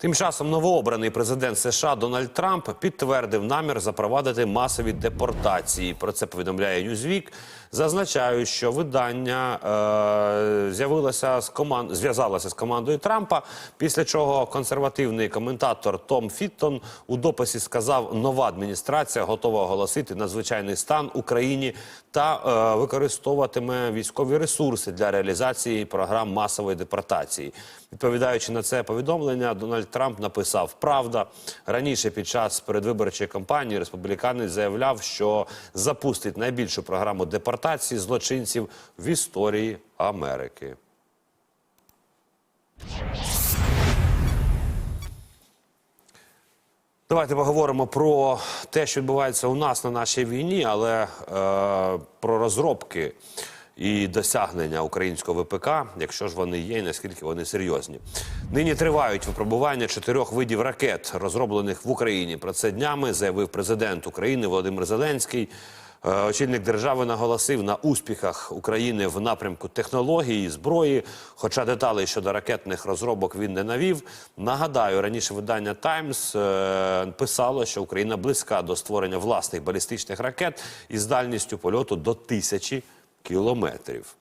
Тим часом новообраний президент США Дональд Трамп підтвердив намір запровадити масові депортації. Про це повідомляє Newsweek. Зазначаю, що видання е, з'явилося з команд зв'язалося з командою Трампа. Після чого консервативний коментатор Том Фіттон у дописі сказав, нова адміністрація готова оголосити надзвичайний стан Україні та е, використовуватиме військові ресурси для реалізації програм масової депортації. Відповідаючи на це повідомлення, Дональд Трамп написав Правда раніше під час передвиборчої кампанії республіканець заявляв, що запустить найбільшу програму депортації злочинців в історії Америки. Давайте поговоримо про те, що відбувається у нас на нашій війні, але е, про розробки і досягнення українського ВПК, якщо ж вони є, і наскільки вони серйозні. Нині тривають випробування чотирьох видів ракет, розроблених в Україні. Про це днями заявив президент України Володимир Зеленський. Е, Очільник держави наголосив на успіхах України в напрямку технології і зброї. Хоча деталей щодо ракетних розробок він не навів. Нагадаю, раніше видання Таймс е, писало, що Україна близька до створення власних балістичних ракет із дальністю польоту до тисячі кілометрів.